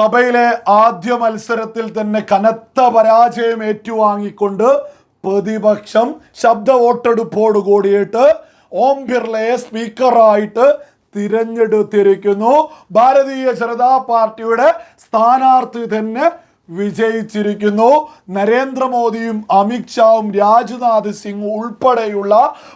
സഭയിലെ ആദ്യ മത്സരത്തിൽ തന്നെ കനത്ത പരാജയം ഏറ്റുവാങ്ങിക്കൊണ്ട് പ്രതിപക്ഷം ശബ്ദ വോട്ടെടുപ്പോട് കൂടിയിട്ട് ഓം ബിർളയെ സ്പീക്കറായിട്ട് തിരഞ്ഞെടുത്തിരിക്കുന്നു. ഭാരതീയ ജനതാ പാർട്ടിയുടെ സ്ഥാനാർത്ഥി തന്നെ വിജയിച്ചിരിക്കുന്നു. നരേന്ദ്രമോദിയും അമിത്ഷാവും രാജ്നാഥ് സിംഗ് ഉൾപ്പെടെയുള്ള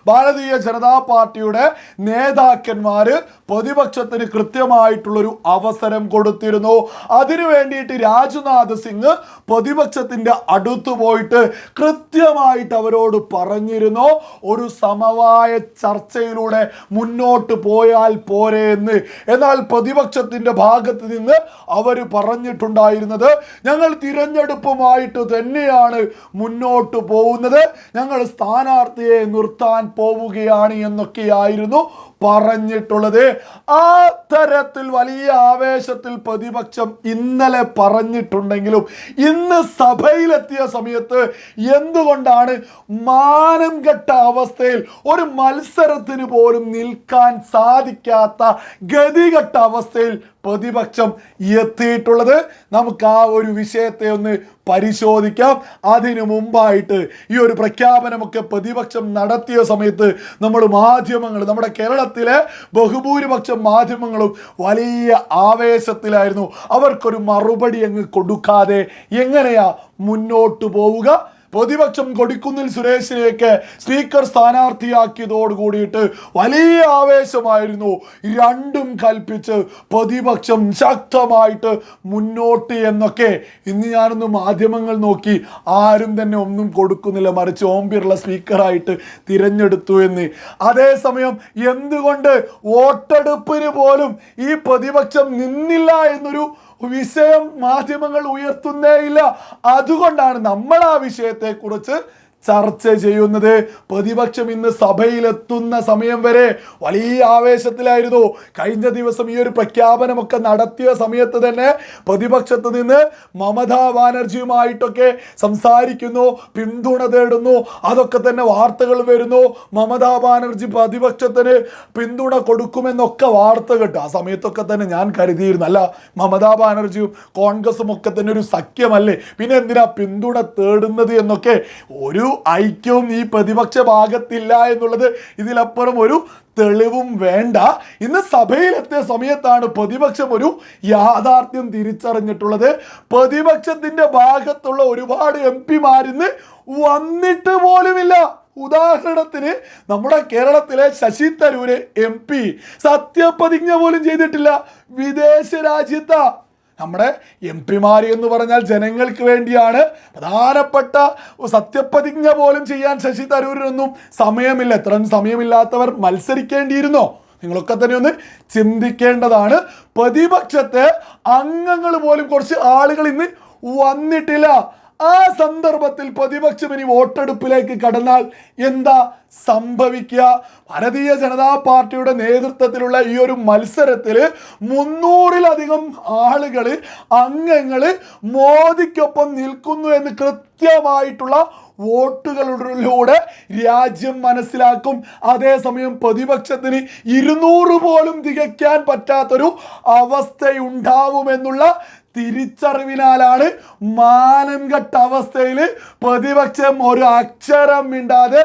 ഭാരതീയ ജനതാ പാർട്ടിയുടെ നേതാക്കന്മാര് പ്രതിപക്ഷത്തിന് കൃത്യമായിട്ടുള്ളൊരു അവസരം കൊടുത്തിരുന്നു. അതിനു വേണ്ടിയിട്ട് രാജ്നാഥ് സിംഗ് പ്രതിപക്ഷത്തിന്റെ അടുത്ത് പോയിട്ട് കൃത്യമായിട്ട് അവരോട് പറഞ്ഞിരുന്നു. ഒരു സമവായ ചർച്ചയിലൂടെ മുന്നോട്ട് പോയാൽ പോരെ എന്ന് എന്നാൽ പ്രതിപക്ഷത്തിന്റെ ഭാഗത്ത് നിന്ന് അവർ പറഞ്ഞിട്ടുണ്ടായിരുന്നത് ഞങ്ങൾ തിരഞ്ഞെടുപ്പുമായിട്ട് തന്നെയാണ് മുന്നോട്ട് പോകുന്നത്. ഞങ്ങൾ സ്ഥാനാർത്ഥിയെ നിർത്താൻ പോവുകയാണ് എന്നൊക്കെയായിരുന്നു പറഞ്ഞിട്ടുള്ളത്. ആ തരത്തിൽ വലിയ ആവേശത്തിൽ പ്രതിപക്ഷം ഇന്നലെ പറഞ്ഞിട്ടുണ്ടെങ്കിലും ഇന്ന് സഭയിലെത്തിയ സമയത്ത് എന്തുകൊണ്ടാണ് മാനം കെട്ട അവസ്ഥയിൽ ഒരു മത്സരത്തിന് പോലും നിൽക്കാൻ സാധിക്കാത്ത ഗതികെട്ട അവസ്ഥയിൽ പ്രതിപക്ഷം എത്തിയിട്ടുള്ളത്? നമുക്ക് ആ ഒരു വിഷയത്തെ ഒന്ന് പരിശോധിക്കാം. അതിനു മുമ്പായിട്ട് ഈ ഒരു പ്രഖ്യാപനമൊക്കെ പ്രതിപക്ഷം നടത്തിയ സമയത്ത് നമ്മൾ മാധ്യമങ്ങൾ നമ്മുടെ കേരളത്തിലെ ബഹുഭൂരിപക്ഷം മാധ്യമങ്ങളും വലിയ ആവേശത്തിലായിരുന്നു. അവർക്കൊരു മറുപടി അങ്ങ് കൊടുക്കാതെ എങ്ങനെയാ മുന്നോട്ട് പോവുക? പ്രതിപക്ഷം കൊടിക്കുന്നിൽ സുരേഷിലേക്ക് സ്പീക്കർ സ്ഥാനാർത്ഥിയാക്കിയതോട് കൂടിയിട്ട് വലിയ ആവേശമായിരുന്നു. രണ്ടും കൽപ്പിച്ച് പ്രതിപക്ഷം ശക്തമായിട്ട് മുന്നോട്ട് എന്നൊക്കെ ഇന്ന് ഞാനൊന്ന് മാധ്യമങ്ങൾ നോക്കി ആരും തന്നെ ഒന്നും കൊടുക്കുന്നില്ല. മറിച്ച് ഓം ബിർള സ്പീക്കറായിട്ട് തിരഞ്ഞെടുത്തു എന്ന്. അതേസമയം എന്തുകൊണ്ട് വോട്ടെടുപ്പിന് പോലും ഈ പ്രതിപക്ഷം നിന്നില്ല എന്നൊരു വിഷയം മാധ്യമങ്ങൾ ഉയർത്തുന്നേയില്ല. അതുകൊണ്ടാണ് നമ്മൾ ആ വിഷയത്തെക്കുറിച്ച് ചർച്ച ചെയ്യുന്നത് പ്രതിപക്ഷം ഇന്ന് സഭയിലെത്തുന്ന സമയം വരെ വലിയ ആവേശത്തിലായിരുന്നു. കഴിഞ്ഞ ദിവസം ഈ ഒരു പ്രഖ്യാപനമൊക്കെ നടത്തിയ സമയത്ത് തന്നെ പ്രതിപക്ഷത്ത് നിന്ന് മമതാ ബാനർജിയുമായിട്ടൊക്കെ സംസാരിക്കുന്നു പിന്തുണ തേടുന്നു അതൊക്കെ തന്നെ വാർത്തകൾ വരുന്നു. മമതാ ബാനർജി പ്രതിപക്ഷത്തിന് പിന്തുണ കൊടുക്കുമെന്നൊക്കെ വാർത്ത കേട്ടു. ആ സമയത്തൊക്കെ തന്നെ ഞാൻ കരുതിയിരുന്നു. അല്ല മമതാ ബാനർജിയും കോൺഗ്രസും ഒക്കെ തന്നെ ഒരു സഖ്യമല്ലേ? പിന്നെ എന്തിനാ പിന്തുണ തേടുന്നത് എന്നൊക്കെ ഒരു ഐക്യവും ഈ പ്രതിപക്ഷ ഭാഗത്തില്ല എന്നുള്ളത് ഇതിലപ്പുറം ഒരു തെളിവും വേണ്ട. ഇന്ന് സഭയിലെത്തിയ സമയത്താണ് പ്രതിപക്ഷം ഒരു യാഥാർത്ഥ്യം തിരിച്ചറിഞ്ഞിട്ടുള്ളത്. പ്രതിപക്ഷത്തിന്റെ ഭാഗത്തുള്ള ഒരുപാട് എം പിമാരിന്ന് വന്നിട്ട് പോലുമില്ല. ഉദാഹരണത്തിന് നമ്മുടെ കേരളത്തിലെ ശശി തരൂര് എം പി സത്യപ്രതിജ്ഞ പോലും ചെയ്തിട്ടില്ല. വിദേശ രാജ്യത്താ നമ്മുടെ എം പിമാർ എന്ന് പറഞ്ഞാൽ ജനങ്ങൾക്ക് വേണ്ടിയാണ്. പ്രധാനപ്പെട്ട സത്യപ്രതിജ്ഞ പോലും ചെയ്യാൻ ശശി തരൂരിനൊന്നും സമയമില്ല. എത്രയും സമയമില്ലാത്തവർ മത്സരിക്കേണ്ടിയിരുന്നോ? നിങ്ങളൊക്കെ തന്നെ ഒന്ന് ചിന്തിക്കേണ്ടതാണ്. പ്രതിപക്ഷത്തെ അംഗങ്ങൾ പോലും കുറച്ച് ആളുകൾ ഇന്ന് വന്നിട്ടില്ല. ആ സന്ദർഭത്തിൽ പ്രതിപക്ഷം ഇനി വോട്ടെടുപ്പിലേക്ക് കടന്നാൽ എന്താ സംഭവിക്കുക. ഭാരതീയ ജനതാ പാർട്ടിയുടെ നേതൃത്വത്തിലുള്ള ഈ ഒരു മത്സരത്തിൽ മുന്നൂറിലധികം ആളുകൾ അംഗങ്ങൾ മോദിക്കൊപ്പം നിൽക്കുന്നു എന്ന് കൃത്യമായിട്ടുള്ള വോട്ടുകളിലൂടെ രാജ്യം മനസ്സിലാക്കും. അതേസമയം പ്രതിപക്ഷത്തിന് ഇരുന്നൂറ് പോലും തികയ്ക്കാൻ പറ്റാത്തൊരു അവസ്ഥയുണ്ടാവുമെന്നുള്ള തിരിച്ചറിവിനാലാണ് മാനംകെട്ട അവസ്ഥയിൽ പ്രതിപക്ഷം ഒരു അക്ഷരം മിണ്ടാതെ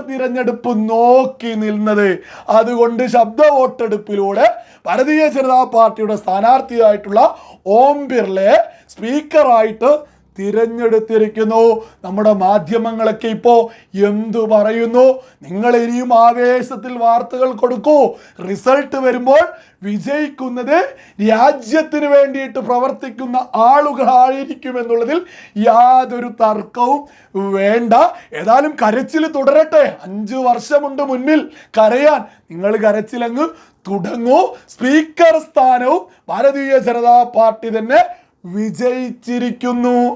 തിരഞ്ഞെടുപ്പ് നോക്കി നിന്നത്. അതുകൊണ്ട് ശബ്ദ വോട്ടെടുപ്പിലൂടെ ഭാരതീയ ജനതാ പാർട്ടിയുടെ സ്ഥാനാർത്ഥിയായിട്ടുള്ള ഓം ബിർളയെ സ്പീക്കറായിട്ട് തിരഞ്ഞെടുത്തിരിക്കുന്നു. നമ്മുടെ മാധ്യമങ്ങളൊക്കെ ഇപ്പോൾ എന്തു പറയുന്നു? നിങ്ങൾ ഇനിയും ആവേശത്തിൽ വാർത്തകൾ കൊടുക്കൂ. റിസൾട്ട് വരുമ്പോൾ വിജയിക്കുന്നത് രാജ്യത്തിന് വേണ്ടിയിട്ട് പ്രവർത്തിക്കുന്ന ആളുകളായിരിക്കും എന്നുള്ളതിൽ യാതൊരു തർക്കവും വേണ്ട. ഏതായാലും കരച്ചിൽ തുടരട്ടെ. അഞ്ച് വർഷമുണ്ട് മുന്നിൽ. കരയാൻ. നിങ്ങൾ കരച്ചിലങ്ങ് തുടങ്ങൂ. സ്പീക്കർ സ്ഥാനവും ഭാരതീയ ജനതാ പാർട്ടി തന്നെ വിജയിച്ചിരിക്കുന്നു.